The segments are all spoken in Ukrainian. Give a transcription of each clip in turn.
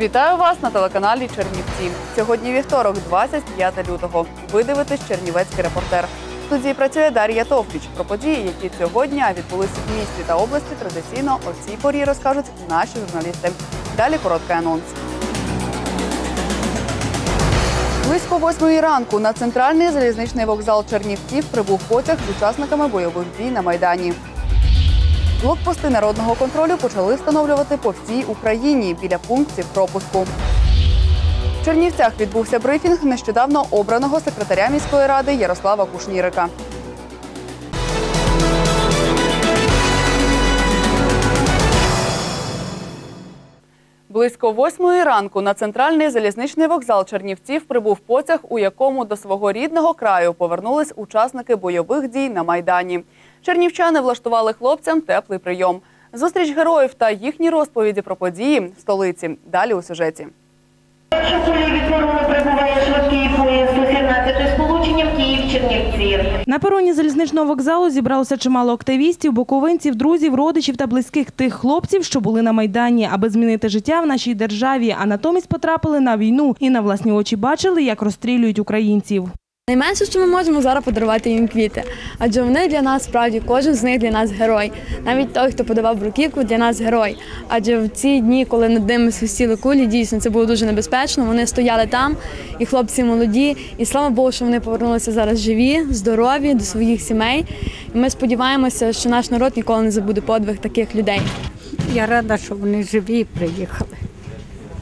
Вітаю вас на телеканалі Чернівці. Сьогодні вівторок, 25 лютого. Ви дивитесь Чернівецький репортер. В студії працює Дар'я Товпіч. Про події, які цього дня відбулися в місті та області, традиційно о цій порі розкажуть наші журналісти. Далі короткий анонс. Близько восьмої ранку на центральний залізничний вокзал Чернівців прибув потяг з учасниками бойових дій на майдані. Блокпости народного контролю почали встановлювати по всій Україні біля пунктів пропуску. В Чернівцях відбувся брифінг нещодавно обраного секретаря міської ради Ярослава Кушнірика. Близько восьмої ранку на центральний залізничний вокзал Чернівців прибув потяг, у якому до свого рідного краю повернулись учасники бойових дій на майдані. Чернівчани влаштували хлопцям теплий прийом. Зустріч героїв та їхні розповіді про події в столиці. Далі у сюжеті. Шоферів від Мирона прибуває швидкий поїзд з 17 сполученням Київ-Чернівці. На пероні залізничного вокзалу зібралося чимало активістів, буковинців, друзів, родичів та близьких тих хлопців, що були на майдані, аби змінити життя в нашій державі, а натомість потрапили на війну і на власні очі бачили, як розстрілюють українців. Найменше, що ми можемо зараз подарувати їм квіти, адже вони для нас справді кожен з них для нас герой. Навіть той, хто подавав бруківку, для нас герой. Адже в ці дні, коли над ними свистіли кулі, дійсно це було дуже небезпечно. Вони стояли там, і хлопці молоді. І слава Богу, що вони повернулися зараз живі, здорові до своїх сімей. І ми сподіваємося, що наш народ ніколи не забуде подвиг таких людей. Я рада, що вони живі приїхали.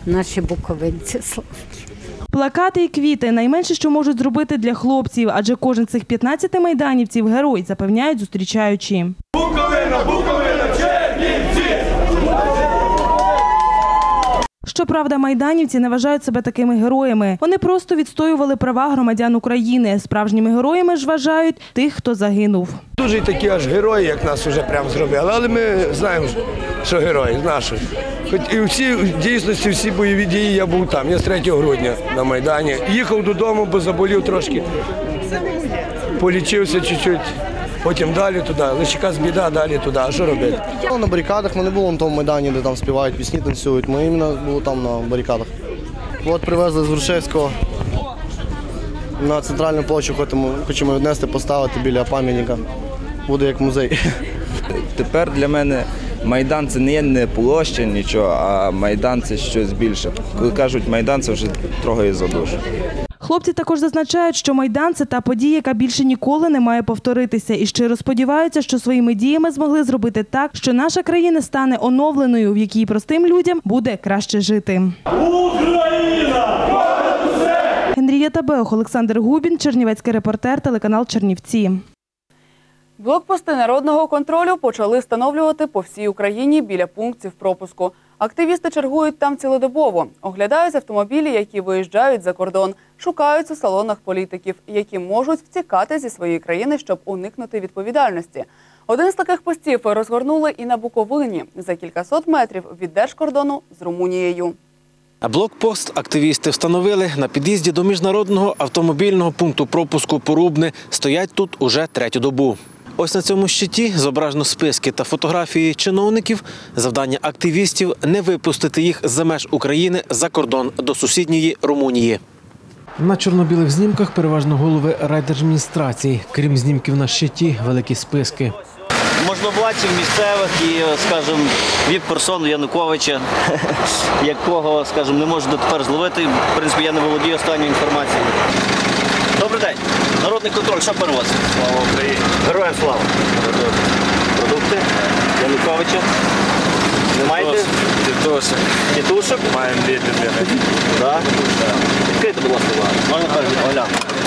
Наші буковинці славні. Плакати і квіти найменше, що можуть зробити для хлопців, адже кожен з цих 15 майданівців герой, запевняють зустрічаючі. Щоправда, майданівці не вважають себе такими героями. Вони просто відстоювали права громадян України. Справжніми героями ж вважають тих, хто загинув. Дуже такі аж герої, як нас вже прямо зробили, але ми знаємо, що герої наші. Хоч і всі в дійсності всі бойові дії я був там. Я з 3 грудня на Майдані. Їхав додому, бо заболів трошки. Полічився чуть-чуть. Потім далі туди, лише якась біда, далі туди. А що робити? На барикадах ми не було на тому майдані, де там співають пісні, танцюють. Ми іменно були там на барикадах. От привезли з Грушевського. На центральну площу хочемо, хочемо віднести, поставити біля пам'ятника. Буде як музей. Тепер для мене Майдан це не є не площа нічого, а Майдан це щось більше. Коли кажуть Майдан, це вже трогає за душу. Хлопці також зазначають, що майдан це та подія, яка більше ніколи не має повторитися, і щиро сподіваються, що своїми діями змогли зробити так, що наша країна стане оновленою, в якій простим людям буде краще жити. Генрієта Беох, Олександр Губін, Чернівецький репортер, телеканал Чернівці. Блокпости народного контролю почали встановлювати по всій Україні біля пунктів пропуску. Активісти чергують там цілодобово, оглядають автомобілі, які виїжджають за кордон, шукають у салонах політиків, які можуть втікати зі своєї країни, щоб уникнути відповідальності. Один з таких постів розгорнули і на Буковині за кількасот метрів від держкордону з Румунією. Блокпост активісти встановили на під'їзді до міжнародного автомобільного пункту пропуску Порубне. Стоять тут уже третю добу. Ось на цьому щиті зображено списки та фотографії чиновників. Завдання активістів не випустити їх за меж України за кордон до сусідньої Румунії. На чорно-білих знімках переважно голови райдержадміністрації. Крім знімків на щиті, великі списки. можновладців місцевих і, скажімо, від персону Януковича, якого, скажімо, не можу дотепер зловити. В принципі, я не володію останньою інформацією. Добрий день. Народний контроль, що перевозить? Слава Україні. Героям слава. Продукти Януковича. Не маєте? Тітушок. Тітушок? Маємо дві дитини. Так? Відкрийте, будь ласка. Можна так оглянути.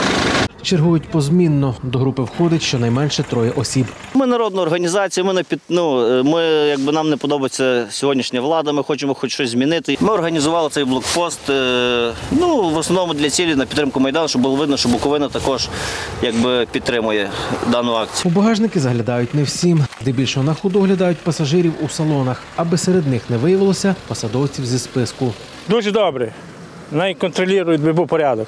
Чергують позмінно. До групи входить щонайменше троє осіб. Ми народна організація. Ми не під ну ми, якби нам не подобається сьогоднішня влада. Ми хочемо хоч щось змінити. Ми організували цей блокпост. е, Ну в основному для цілі на підтримку майдану, щоб було видно, що Буковина також якби підтримує дану акцію. У багажники заглядають не всім. Здебільшого на ходу оглядають пасажирів у салонах, аби серед них не виявилося посадовців зі списку. Дуже добре. Най контролюють, би був порядок.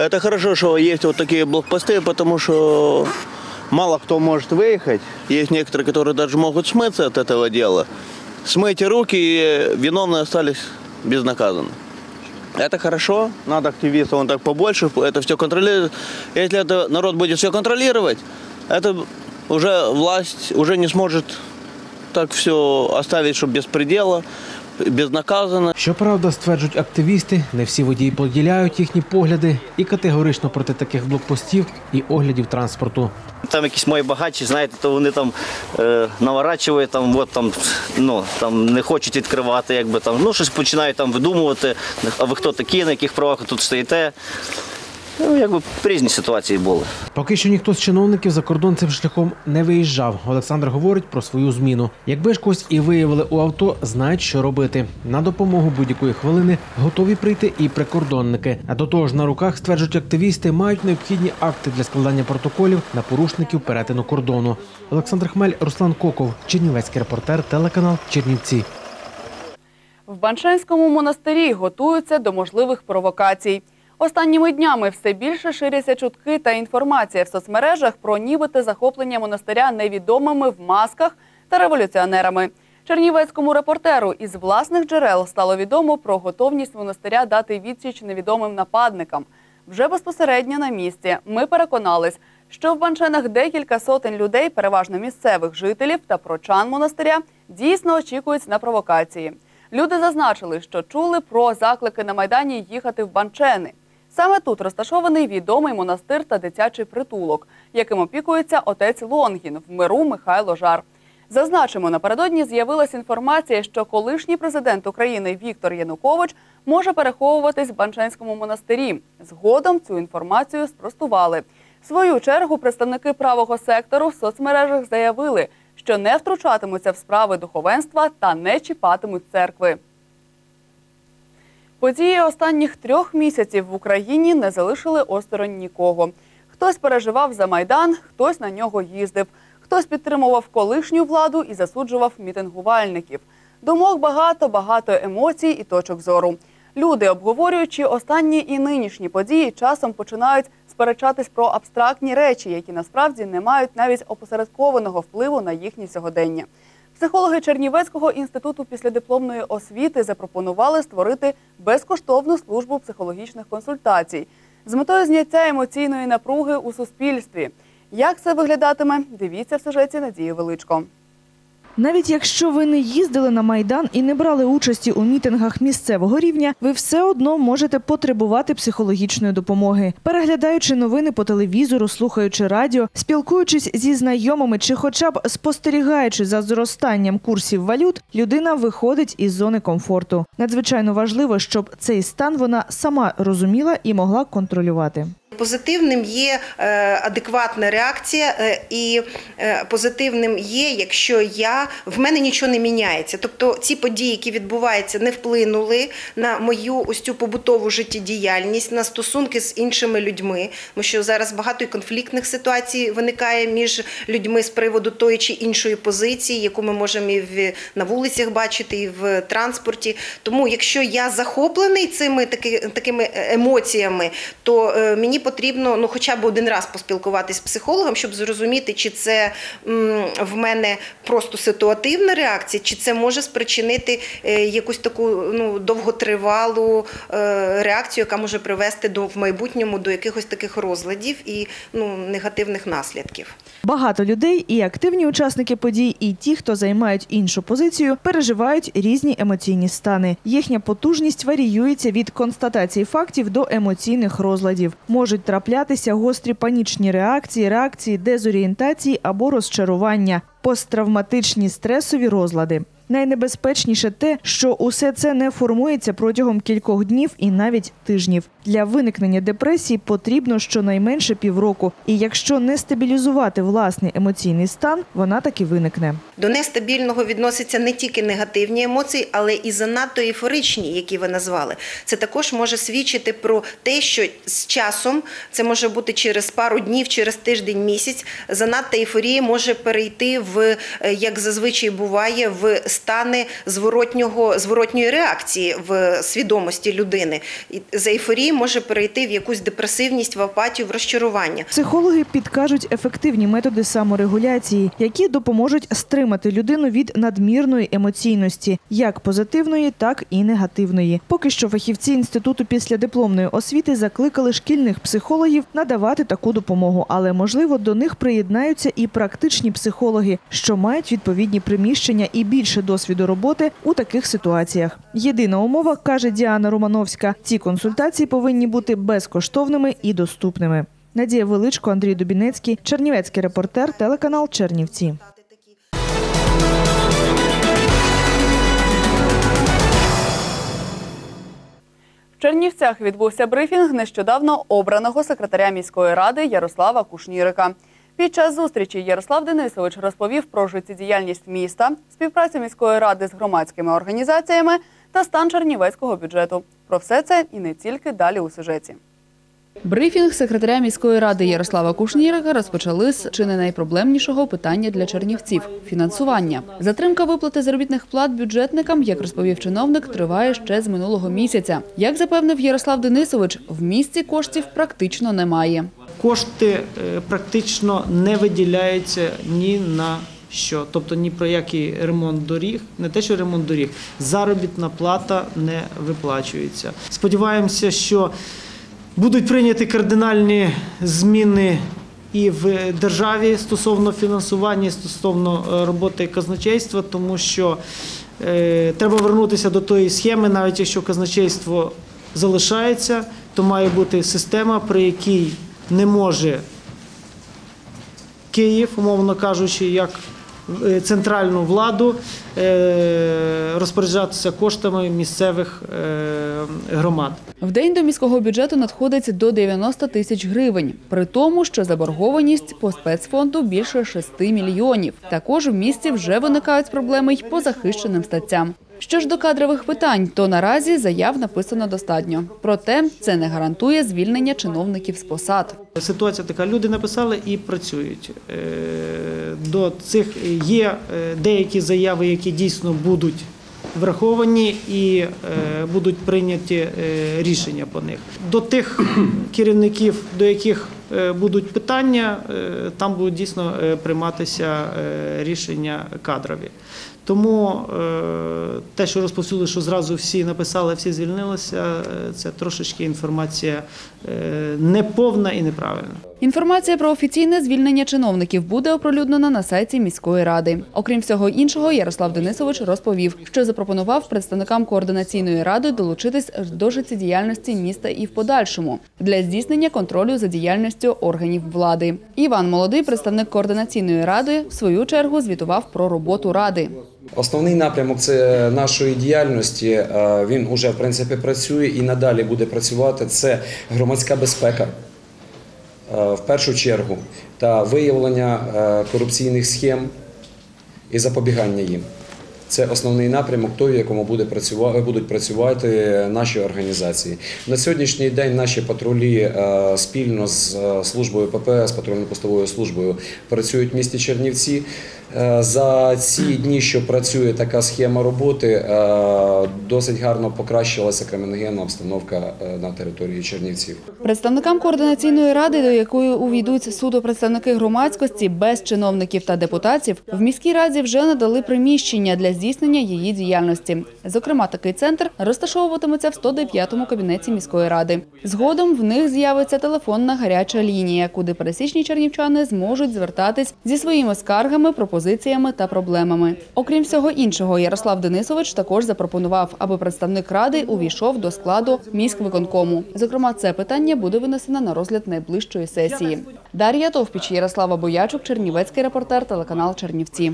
Это хорошо, что есть вот такие блокпосты, потому что мало кто может выехать. Есть некоторые, которые даже могут смыться от этого дела. Смойте руки, и виновные остались безнаказанно. Это хорошо, надо активистов он так побольше, это все контролирует. Если это народ будет все контролировать, это уже власть уже не сможет так все оставить, чтобы без предела, безнаказанно. Щоправда, стверджують активісти, не всі водії поділяють їхні погляди і категорично проти таких блокпостів і оглядів транспорту. Там якісь мої багачі, знаєте, то вони там е, наворачують, там, от, там, ну, там не хочуть відкривати, якби там, ну щось починають там видумувати, а ви хто такі, на яких правах ви тут стоїте. Ну, якби різні ситуації були. Поки що ніхто з чиновників за кордон цим шляхом не виїжджав. Олександр говорить про свою зміну. Якби ж когось і виявили у авто, знають, що робити. На допомогу будь-якої хвилини готові прийти і прикордонники. А до того ж, на руках стверджують активісти, мають необхідні акти для складання протоколів на порушників перетину кордону. Олександр Хмель, Руслан Коков, Чернівецький репортер, телеканал Чернівці. В Баншенському монастирі готуються до можливих провокацій. Останніми днями все більше ширяться чутки та інформація в соцмережах про нібито захоплення монастиря невідомими в масках та революціонерами. Чернівецькому репортеру із власних джерел стало відомо про готовність монастиря дати відсіч невідомим нападникам. Вже безпосередньо на місці ми переконались, що в Баншенах декілька сотень людей, переважно місцевих жителів та прочан монастиря, дійсно очікують на провокації. Люди зазначили, що чули про заклики на майдані їхати в Банчени. Саме тут розташований відомий монастир та дитячий притулок, яким опікується отець Лонгін в миру Михайло Жар. Зазначимо, напередодні з'явилася інформація, що колишній президент України Віктор Янукович може переховуватись в Банченському монастирі. Згодом цю інформацію спростували. В свою чергу представники правого сектору в соцмережах заявили, що не втручатимуться в справи духовенства та не чіпатимуть церкви. Події останніх трьох місяців в Україні не залишили осторонь нікого. Хтось переживав за майдан, хтось на нього їздив, хтось підтримував колишню владу і засуджував мітингувальників. Думок багато, багато емоцій і точок зору. Люди, обговорюючи останні і нинішні події, часом починають сперечатись про абстрактні речі, які насправді не мають навіть опосередкованого впливу на їхнє сьогодення. Психологи Чернівецького інституту післядипломної освіти запропонували створити безкоштовну службу психологічних консультацій з метою зняття емоційної напруги у суспільстві. Як це виглядатиме? Дивіться в сюжеті Надії Величко. Навіть якщо ви не їздили на майдан і не брали участі у мітингах місцевого рівня, ви все одно можете потребувати психологічної допомоги. Переглядаючи новини по телевізору, слухаючи радіо, спілкуючись зі знайомими чи, хоча б спостерігаючи за зростанням курсів валют, людина виходить із зони комфорту. Надзвичайно важливо, щоб цей стан вона сама розуміла і могла контролювати. Позитивним є е, адекватна реакція, е, і е, позитивним є, якщо я в мене нічого не міняється. Тобто ці події, які відбуваються, не вплинули на мою ось цю побутову життєдіяльність, на стосунки з іншими людьми. Тому що зараз багато і конфліктних ситуацій виникає між людьми з приводу тої чи іншої позиції, яку ми можемо і в на вулицях бачити, і в транспорті. Тому, якщо я захоплений цими таки, такими емоціями, то мені потрібно ну, хоча б один раз поспілкуватися з психологом, щоб зрозуміти, чи це в мене просто ситуативна реакція, чи це може спричинити е, якусь таку ну, довготривалу е, реакцію, яка може привести до в майбутньому до якихось таких розладів і ну, негативних наслідків. Багато людей, і активні учасники подій, і ті, хто займають іншу позицію, переживають різні емоційні стани. Їхня потужність варіюється від констатації фактів до емоційних розладів. Можуть траплятися гострі панічні реакції, реакції дезорієнтації або розчарування, посттравматичні стресові розлади. Найнебезпечніше те, що усе це не формується протягом кількох днів і навіть тижнів. Для виникнення депресії потрібно щонайменше півроку. І якщо не стабілізувати власний емоційний стан, вона таки виникне. До нестабільного відносяться не тільки негативні емоції, але і занадто ейфоричні, які ви назвали. Це також може свідчити про те, що з часом це може бути через пару днів, через тиждень, місяць. Занадто ейфорія може перейти в е, як зазвичай буває в стани зворотнього зворотньої реакції в свідомості людини. І з ейфорії може перейти в якусь депресивність, в апатію, в розчарування. Психологи підкажуть ефективні методи саморегуляції, які допоможуть стримати людину від надмірної емоційності, як позитивної, так і негативної. Поки що фахівці інституту післядипломної освіти закликали шкільних психологів надавати таку допомогу, але можливо до них приєднаються і практичні психологи, що мають відповідні приміщення і більше досвіду роботи у таких ситуаціях. Єдина умова каже Діана Романовська: ці консультації повинні бути безкоштовними і доступними. Надія Величко, Андрій Дубінецький, Чернівецький репортер, телеканал Чернівці. В Чернівцях відбувся брифінг нещодавно обраного секретаря міської ради Ярослава Кушнірика. Під час зустрічі Ярослав Денисович розповів про життєдіяльність міста, співпрацю міської ради з громадськими організаціями та стан чернівецького бюджету. Про все це і не тільки далі у сюжеті. Брифінг секретаря міської ради Ярослава Кушнірика розпочали з чи не найпроблемнішого питання для чернівців фінансування. Затримка виплати заробітних плат бюджетникам, як розповів чиновник, триває ще з минулого місяця. Як запевнив Ярослав Денисович, в місті коштів практично немає. Кошти е, практично не виділяються ні на що, тобто ні про який ремонт доріг, не те, що ремонт доріг, заробітна плата не виплачується. Сподіваємося, що будуть прийняті кардинальні зміни і в державі стосовно фінансування, стосовно е, роботи казначейства, тому що е, треба вернутися до тої схеми, навіть якщо казначейство залишається, то має бути система, при якій не може Київ, умовно кажучи, як центральну владу е, розпоряджатися коштами місцевих е, громад. В день до міського бюджету надходить до 90 тисяч гривень, при тому, що заборгованість по спецфонду більше 6 мільйонів. Також в місті вже виникають проблеми й по захищеним статтям. Що ж до кадрових питань, то наразі заяв написано достатньо. Проте це не гарантує звільнення чиновників з посад. Ситуація така: люди написали і працюють. Е, До цих є е, деякі заяви, які дійсно будуть враховані і е, будуть прийняті рішення по них. До тих керівників, до яких будуть питання, там будуть дійсно прийматися рішення кадрові. Тому е, те, що розповсюдили, що зразу всі написали, всі звільнилися, е, це трошечки інформація е, неповна і неправильна. Інформація про офіційне звільнення чиновників буде оприлюднена на сайті міської ради. Окрім всього іншого, Ярослав Денисович розповів, що запропонував представникам координаційної ради долучитись до життєдіяльності міста і в подальшому для здійснення контролю за діяльністю органів влади. Іван Молодий, представник координаційної ради, в свою чергу звітував про роботу ради. Основний напрямок це нашої діяльності. е, Він уже в принципі працює і надалі буде працювати. Це громадська безпека в першу чергу та виявлення е, корупційних схем і запобігання їм. Це основний напрямок той, в якому буде працювати, будуть працювати наші організації. На сьогоднішній день наші патрулі е, спільно з е, службою ППС, патрульно-постовою службою, працюють в місті Чернівці. Е, За ці дні, що працює така схема роботи, е, досить гарно покращилася криміногенна обстановка е, на території Чернівців. Представникам координаційної ради, до якої увійдуть судопредставники громадськості без чиновників та депутатів, в міській раді вже надали приміщення для здійснення її діяльності. Зокрема, такий центр розташовуватиметься в 109-му кабінеті міської ради. Згодом в них з'явиться телефонна гаряча лінія, куди пересічні чернівчани зможуть звертатись зі своїми скаргами, пропозиціями та проблемами. Окрім всього іншого, Ярослав Денисович також запропонував, аби представник ради увійшов до складу міськвиконкому. Зокрема, це питання буде винесено на розгляд найближчої сесії. Дар'я Товпіч, Ярослава Боячук, Чернівецький репортер, телеканал Чернівці.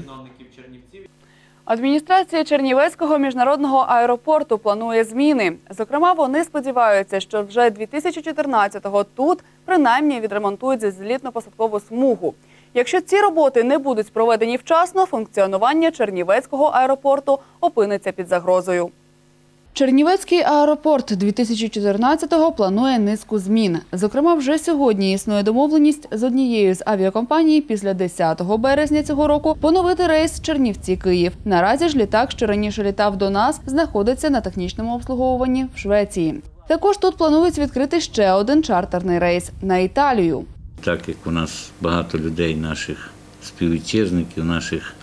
Адміністрація Чернівецького міжнародного аеропорту планує зміни. Зокрема, вони сподіваються, що вже 2014-го тут принаймні відремонтують злітно-посадкову смугу. Якщо ці роботи не будуть проведені вчасно, функціонування Чернівецького аеропорту опиниться під загрозою. Чернівецький аеропорт 2014-го планує низку змін. Зокрема, вже сьогодні існує домовленість з однією з авіакомпаній після 10 березня цього року поновити рейс Чернівці-Київ. Наразі ж літак, що раніше літав до нас, знаходиться на технічному обслуговуванні в Швеції. Також тут планують відкрити ще один чартерний рейс на Італію. Так як у нас багато людей, наших співвітчизників, наших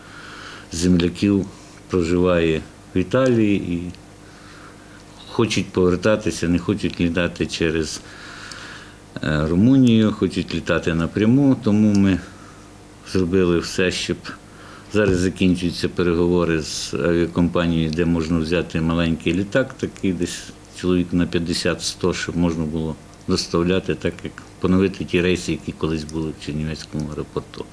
земляків проживає в Італії і хочуть повертатися, не хочуть літати через е, Румунію, хочуть літати напряму, тому ми зробили все, щоб зараз закінчуються переговори з авіакомпанією, де можна взяти маленький літак, такий десь чоловік на 50-100, щоб можна було доставляти, так як поновити ті рейси, які колись були в Чернівецькому аеропорту.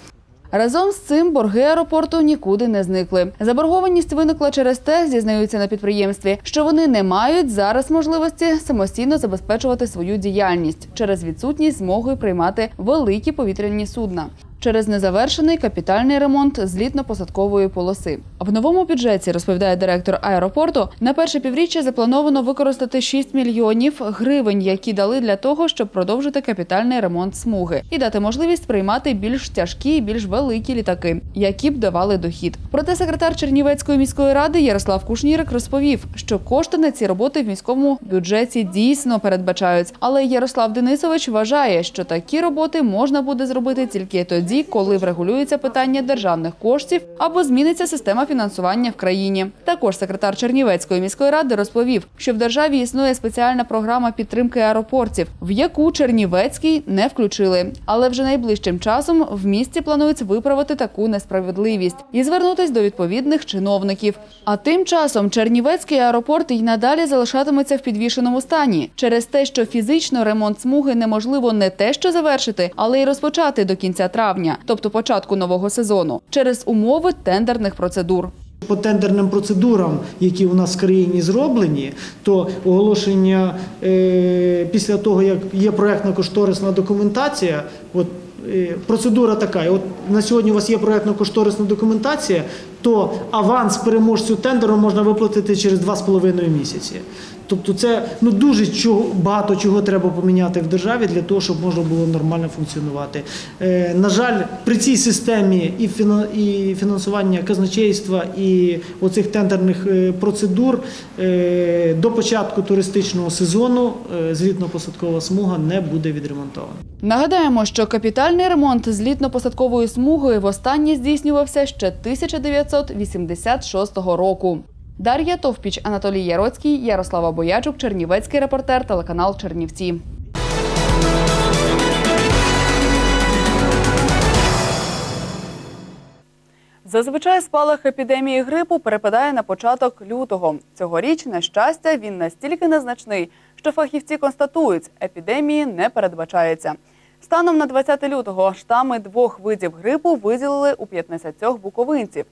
Разом з цим борги аеропорту нікуди не зникли. Заборгованість виникла через те, зізнаються на підприємстві, що вони не мають зараз можливості самостійно забезпечувати свою діяльність через відсутність змоги приймати великі повітряні судна. Через незавершений капітальний ремонт злітно-посадкової полоси. В новому бюджеті розповідає директор аеропорту. На перше півріччя заплановано використати 6 мільйонів гривень, які дали для того, щоб продовжити капітальний ремонт смуги і дати можливість приймати більш тяжкі і більш великі літаки, які б давали дохід. Проте секретар Чернівецької міської ради Ярослав Кушнірик розповів, що кошти на ці роботи в міському бюджеті дійсно передбачаються. Але Ярослав Денисович вважає, що такі роботи можна буде зробити тільки тоді, коли врегулюється питання державних коштів або зміниться система фінансування в країні. Також секретар Чернівецької міської ради розповів, що в державі існує спеціальна програма підтримки аеропортів, в яку Чернівецький не включили. Але вже найближчим часом в місті планують виправити таку несправедливість і звернутись до відповідних чиновників. А тим часом Чернівецький аеропорт й надалі залишатиметься в підвішеному стані через те, що фізично ремонт смуги неможливо не те, що завершити, але й розпочати до кінця травня, тобто початку нового сезону, через умови тендерних процедур. По тендерним процедурам, які у нас в країні зроблені, то оголошення е, після того, як є проектна кошторисна документація, от е, процедура така. От на сьогодні у вас є проектна кошторисна документація, то аванс переможцю тендеру можна виплатити через 2,5 місяці. Тобто це ну дуже чого, багато чого треба поміняти в державі для того, щоб можна було нормально функціонувати. Е, на жаль, при цій системі і, і фінансування казначейства, і оцих тендерних е, процедур е, до початку туристичного сезону е, злітно-посадкова смуга не буде відремонтована. Нагадаємо, що капітальний ремонт злітно-посадкової смуги востаннє здійснювався ще 1986 року. Дар'я Товпіч, Анатолій Яроцький, Ярослава Боячук, Чернівецький репортер, телеканал Чернівці. Зазвичай спалах епідемії грипу перепадає на початок лютого. Цьогоріч, на щастя, він настільки незначний, що фахівці констатують, епідемії не передбачається. Станом на 20 лютого штами двох видів грипу виділили у 15 буковинців.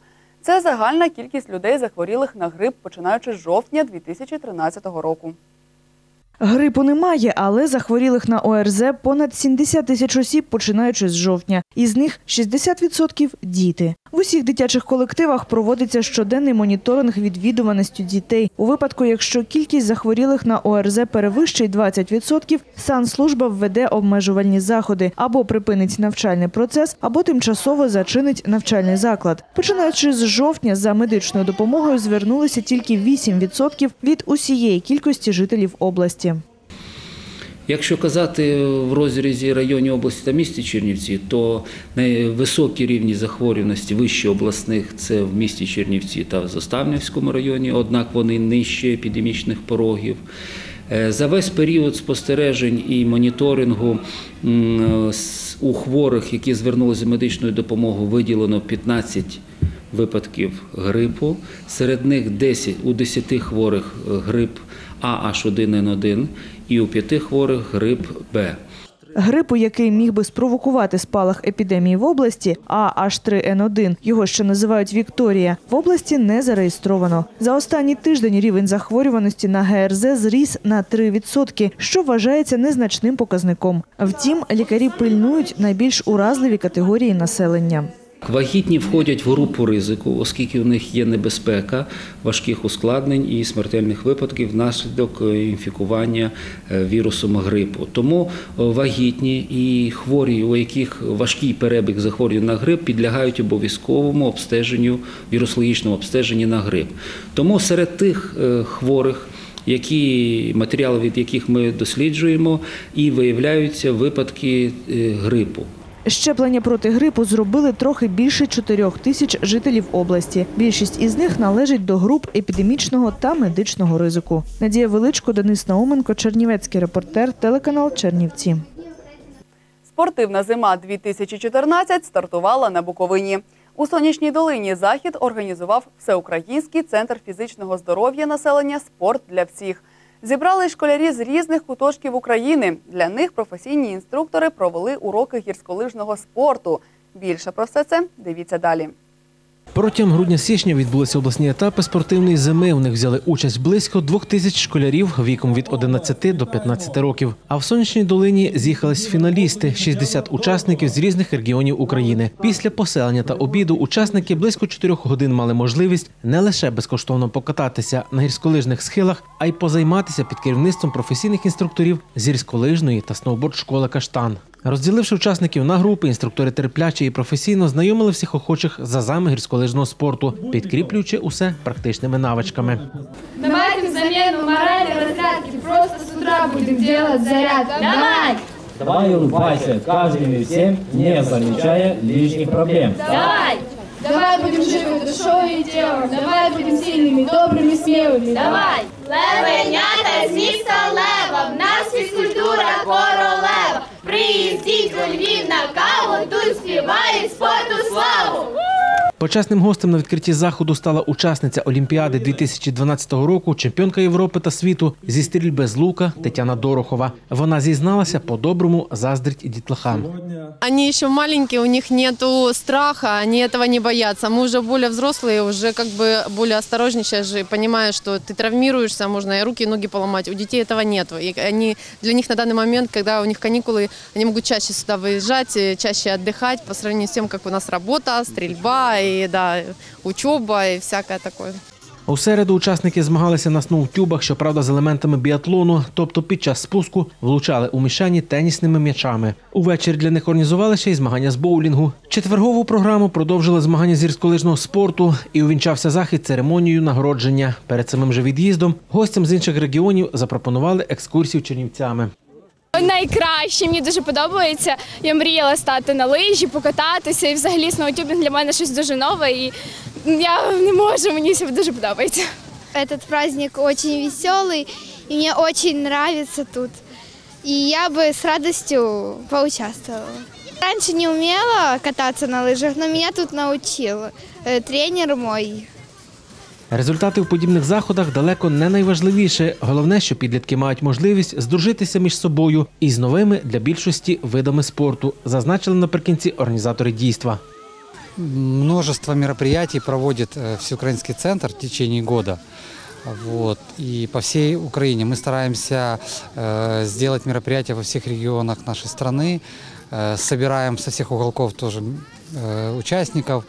Це загальна кількість людей, захворілих на грип, починаючи з жовтня 2013 року. Грипу немає, але захворілих на ОРЗ понад 70 тисяч осіб, починаючи з жовтня. Із них 60% – діти. В усіх дитячих колективах проводиться щоденний моніторинг відвідуваності дітей. У випадку, якщо кількість захворілих на ОРЗ перевищить 20%, санслужба введе обмежувальні заходи або припинить навчальний процес, або тимчасово зачинить навчальний заклад. Починаючи з жовтня, за медичною допомогою звернулися тільки 8% від усієї кількості жителів області. Якщо казати в розрізі районів області та місті Чернівці, то найвисокі рівні захворюваності вище обласних це в місті Чернівці та в Заставнівському районі, однак вони нижче епідемічних порогів. Е, За весь період спостережень і моніторингу у хворих, які звернулися за медичною допомогою, виділено 15 випадків грипу. Серед них 10, у 10 хворих грип AH1N1 і у 5 хворих грип Б. Грипу, який міг би спровокувати спалах епідемії в області, а H3N1, його ще називають Вікторія, в області не зареєстровано. За останній тиждень рівень захворюваності на ГРЗ зріс на 3%, що вважається незначним показником. Втім, лікарі пильнують найбільш уразливі категорії населення. Вагітні входять в групу ризику, оскільки у них є небезпека важких ускладнень і смертельних випадків внаслідок е, інфікування е, вірусом грипу. Тому е, вагітні і хворі, у яких важкий перебіг захворювань на грип, підлягають обов'язковому обстеженню, вірусологічному обстеженню на грип. Тому серед тих хворих, які матеріали від яких ми досліджуємо, і виявляються випадки грипу. Щеплення проти грипу зробили трохи більше 4 тисяч жителів області. Більшість із них належить до груп епідемічного та медичного ризику. Надія Величко, Денис Науменко, Чернівецький репортер, телеканал Чернівці. Спортивна зима 2014 стартувала на Буковині. У сонячній долині захід організував всеукраїнський центр фізичного здоров'я населення Спорт для всіх. Зібрали школярі з різних куточків України. Для них професійні інструктори провели уроки гірськолижного спорту. Більше про все це дивіться далі. Протягом грудня-січня відбулися обласні етапи спортивної зими. У них взяли участь близько двох тисяч школярів віком від 11 до 15 років. А в сонячній долині з'їхались фіналісти 60 учасників з різних регіонів України. Після поселення та обіду учасники близько 4 годин мали можливість не лише безкоштовно покататися на гірськолижних схилах, а й позайматися під керівництвом професійних інструкторів з гірськолижної та сноуборд школи Каштан. Розділивши учасників на групи, інструктори терпляче і професійно знайомили всіх охочих з азами гірськолижного спорту, підкріплюючи усе практичними навичками. Давайте взамен моральной разрядки просто с утра будем делать зарядку. Давай! Давай улыбайся каждым и всем, не замечая лишних проблем. Давай! Давай будем живы душой и телом. Давай будем сильными, добрыми, смелыми. Давай! Левенята з міста Лева, в нас фізкультура королева. Приїздіть у Львів на каву, тут співають спорту славу. Почесним гостем на відкритті заходу стала учасниця Олімпіади 2012 року, чемпіонка Європи та світу зі стрільби з лука Тетяна Дорохова. Вона зізналася по-доброму заздрить дітлахам. Они еще маленькие, у них нету страха, они этого не боятся. Мы уже более взрослые, уже как бы более осторожничаешь, и понимаешь, что ты травмируешься, можно и руки, и ноги поломать. У детей этого нету. И они, для них на данный момент, когда у них каникулы, они могут чаще сюда выезжать, и чаще отдыхать по сравнению с тем, как у нас работа, стрельба, и да, учеба, и всякое такое. У середу учасники змагалися на сноутюбах, щоправда, з елементами біатлону, тобто під час спуску влучали у мішені тенісними м'ячами. Увечері для них організували ще й змагання з боулінгу. Четвергову програму продовжили змагання з гірськолижного спорту і увінчався захід церемонією нагородження. Перед самим же від'їздом гостям з інших регіонів запропонували екскурсію Чернівцями Найкраще, мені дуже подобається. Я мріяла стати на лижі, покататися, і взагалі сноутюбінг для мене щось дуже нове. І я не можу, мені все дуже подобається. Этот праздник очень веселый, и мне очень нравится тут. И я бы с радостью поучаствовала. Раньше не умела кататься на лыжах, но меня тут научил э, тренер мой. Результати в подібних заходах далеко не найважливіше. Головне, що підлітки мають можливість здружитися між собою і з новими для більшості видами спорту, зазначили наприкінці організатори дійства. Множество мероприятий проводит э, Всеукраинский центр в течение года. Вот. И по всей Украине мы стараемся э, сделать мероприятия во всех регионах нашей страны. Э, собираем со всех уголков тоже э, участников.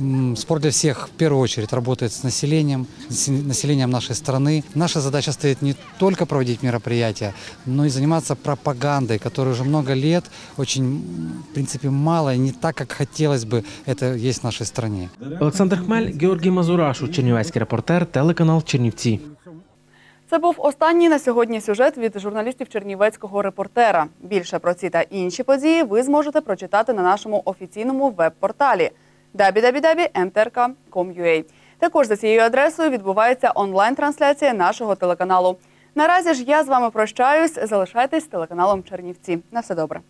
М, Спорт для всех в первую очередь работает с населением, с населением нашей страны. Наша задача стоит не только проводить мероприятия, но и заниматься пропагандой, которой уже много лет, очень, м, в принципе, мало и не так, как хотелось бы это есть в нашей стране. Олександр Хмель, Георгій Мазурашу, Чернівецький репортер, телеканал Чернівці. Це був останній на сьогодні сюжет від журналістів Чернівецького репортера. Більше про ці та інші події ви зможете прочитати на нашому офіційному веб-порталі www.mtrk.com.ua. Також за цією адресою відбувається онлайн-трансляція нашого телеканалу. Наразі ж я з вами прощаюсь. Залишайтесь телеканалом Чернівці. На все добре.